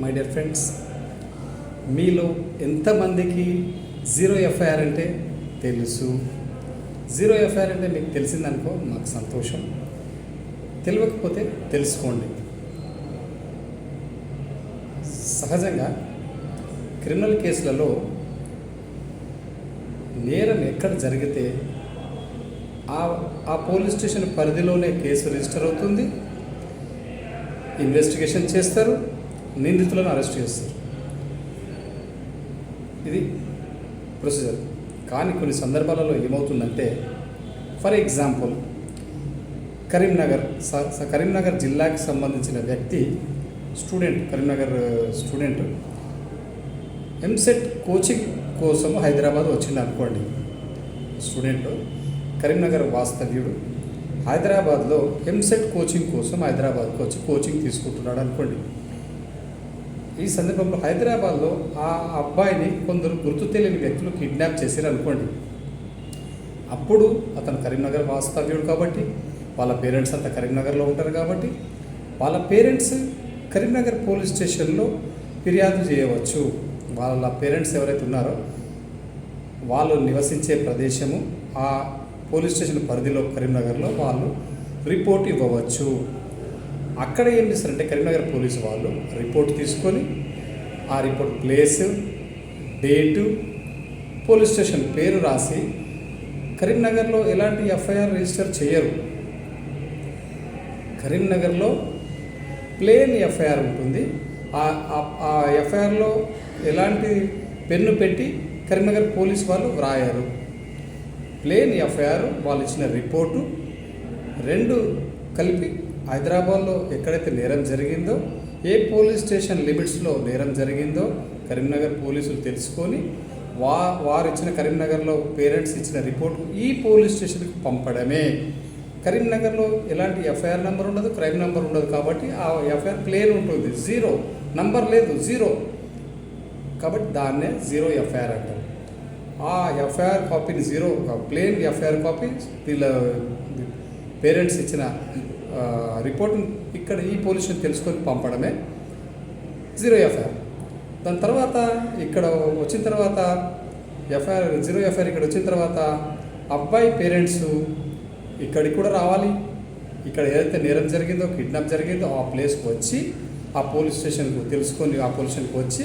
My dear friends మీలో ఎంతమందికి zero FIR అంటే తెలుసు? జీరో ఎఫ్ఐఆర్ అంటే మీకు తెలిసిందనుకో మాకు సంతోషం. తెలియకపోతే తెలుసుకోండి. సహజంగా క్రిమినల్ కేసులలో నేరం ఎక్కడ జరిగితే ఆ ఆ పోలీస్ స్టేషన్ పరిధిలోనే కేసు రిజిస్టర్ అవుతుంది ఇన్వెస్టిగేషన్ చేస్తారు నిందితులను అరెస్ట్ చేస్తారు. ఇది ప్రొసీజర్ కానీ కొన్ని సందర్భాలలో ఏమవుతుందంటే ఫర్ ఎగ్జాంపుల్ కరీంనగర్ స- స- కరీంనగర్ జిల్లాకి సంబంధించిన వ్యక్తి student Karimnagar uh, student EAMCET coaching కోసం హైదరాబాద్ వచ్చిండు అనుకోండి. స్టూడెంట్ కరీంనగర్ వాస్తవ్యుడు హైదరాబాద్లో ఎంసెట్ కోచింగ్ కోసం హైదరాబాద్కి వచ్చి కోచింగ్ తీసుకుంటున్నాడు అనుకోండి. ఈ సందర్భంలో హైదరాబాద్లో ఆ అబ్బాయిని కొందరు గుర్తు తెలియని వ్యక్తులు కిడ్నాప్ చేశారు అనుకోండి. అప్పుడు అతను కరీంనగర్ వాస్తవ్యుడు కాబట్టి వాళ్ళ పేరెంట్స్ అంతా కరీంనగర్లో ఉంటారు కాబట్టి వాళ్ళ పేరెంట్స్ కరీంనగర్ పోలీస్ స్టేషన్లో ఫిర్యాదు చేయవచ్చు. వాళ్ళ పేరెంట్స్ ఎవరైతే ఉన్నారో వాళ్ళు నివసించే ప్రదేశము ఆ పోలీస్ స్టేషన్ పరిధిలో కరీంనగర్లో వాళ్ళు రిపోర్ట్ ఇవ్వవచ్చు. అక్కడ ఏం చేస్తారంటే కరీంనగర్ పోలీసు వాళ్ళు రిపోర్ట్ తీసుకొని ఆ report place date police station పేరు రాసి కరీంనగర్లో ఎలాంటి ఎఫ్ఐఆర్ రిజిస్టర్ చేయరు. కరీంనగర్లో ప్లేన్ ఎఫ్ఐఆర్ ఉంటుంది. ఆ- ఆ- ఎఫ్ఐఆర్లో ఎలాంటి పెన్ను పెట్టి కరీంనగర్ పోలీస్ వాళ్ళు వ్రాయారు. ప్లేన్ ఎఫ్ఐఆర్ వాళ్ళు ఇచ్చిన రిపోర్టు రెండు కలిపి హైదరాబాద్లో ఎక్కడైతే నేరం జరిగిందో ఏ పోలీస్ స్టేషన్ లిమిట్స్లో నేరం జరిగిందో కరీంనగర్ పోలీసులు తెలుసుకొని వా వారు ఇచ్చిన కరీంనగర్లో పేరెంట్స్ ఇచ్చిన రిపోర్ట్ ఈ పోలీస్ స్టేషన్కి పంపడమే. కరీంనగర్లో ఎలాంటి ఎఫ్ఐఆర్ నెంబర్ ఉండదు క్రైమ్ నెంబర్ ఉండదు కాబట్టి ఆ ఎఫ్ఐఆర్ ప్లేన్ ఉంటుంది. జీరో. నంబర్ లేదు జీరో. కాబట్టి దాన్నే జీరో ఎఫ్ఐఆర్ అంటారు. ఆ ఎఫ్ఐఆర్ కాపీని జీరో ప్లేన్ ఎఫ్ఐఆర్ కాపీ వీళ్ళ పేరెంట్స్ ఇచ్చిన రిపోర్ట్ని ఇక్కడ ఈ పోలీసుని తెలుసుకొని పంపడమే జీరో ఎఫ్ఐఆర్ దాని తర్వాత ఇక్కడ వచ్చిన తర్వాత ఎఫ్ఐఆర్ జీరో ఎఫ్ఐఆర్ ఇక్కడ వచ్చిన తర్వాత అబ్బాయి పేరెంట్స్ ఇక్కడికి కూడా రావాలి. ఇక్కడ ఏదైతే నేరం జరిగిందో కిడ్నాప్ జరిగిందో ఆ ప్లేస్కి వచ్చి ఆ పోలీస్ స్టేషన్కు తెలుసుకొని ఆ పోలీస్ స్టేషన్కి వచ్చి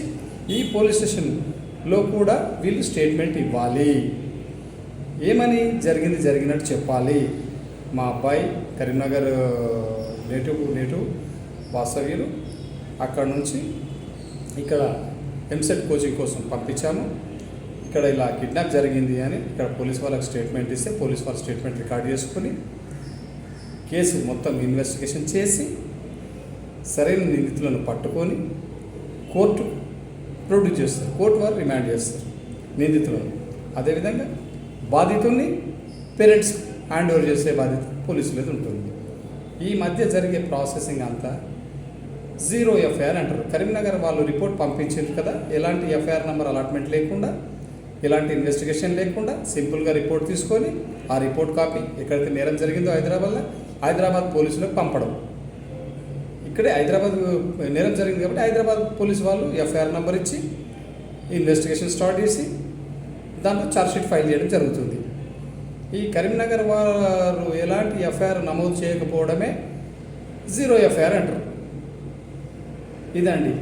ఈ పోలీస్ స్టేషన్లో కూడా వీళ్ళు స్టేట్మెంట్ ఇవ్వాలి. ఏమని జరిగింది జరిగినట్టు చెప్పాలి. మా అబ్బాయి కరీంనగర్ నేటివ్ నేటివ్ వాస్తవ్యులు. అక్కడ నుంచి ఇక్కడ ఎంసెట్ కోచింగ్ కోసం పంపించాము. ఇక్కడ ఇలా కిడ్నాప్ జరిగింది అని ఇక్కడ పోలీస్ వాళ్ళకి స్టేట్మెంట్ ఇస్తే పోలీస్ వాళ్ళ స్టేట్మెంట్ రికార్డ్ చేసుకుని కేసు మొత్తం ఇన్వెస్టిగేషన్ చేసి సరైన నిందితులను పట్టుకొని కోర్టు ప్రొడ్యూస్ చేస్తారు. కోర్టు వారు రిమాండ్ చేస్తారు నిందితులను. అదేవిధంగా బాధితుల్ని పేరెంట్స్ హ్యాండ్ ఓవర్ చేసే బాధ్యత పోలీసులది ఉంటుంది. ఈ మధ్య జరిగే ప్రాసెసింగ్ అంతా జీరో ఎఫ్ఐఆర్ అంటారు. కరీంనగర్ వాళ్ళు రిపోర్ట్ పంపించారు కదా ఎలాంటి ఎఫ్ఐఆర్ నెంబర్ అలాట్మెంట్ లేకుండా ఎలాంటి ఇన్వెస్టిగేషన్ లేకుండా సింపుల్గా రిపోర్ట్ తీసుకొని ఆ రిపోర్ట్ కాపీ ఎక్కడైతే నేరం జరిగిందో హైదరాబాద్లో హైదరాబాద్ పోలీసులకు పంపడం. ఇక్కడే హైదరాబాద్ నేరం జరిగింది కాబట్టి హైదరాబాద్ పోలీస్ వాళ్ళు ఎఫ్ఐఆర్ నెంబర్ ఇచ్చి ఇన్వెస్టిగేషన్ స్టార్ట్ చేసి దాంట్లో ఛార్జ్షీట్ ఫైల్ చేయడం జరుగుతుంది. ఈ కరీంనగర్ వారు ఎలాంటి ఎఫ్ఐఆర్ నమోదు చేయకపోవడమే జీరో ఎఫ్ఐఆర్ అంటారు. ఇదండి.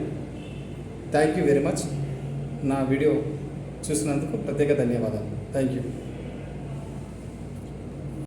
థ్యాంక్ యూ వెరీ మచ్ నా వీడియో చూసినందుకు ప్రత్యేక ధన్యవాదాలు. Thank you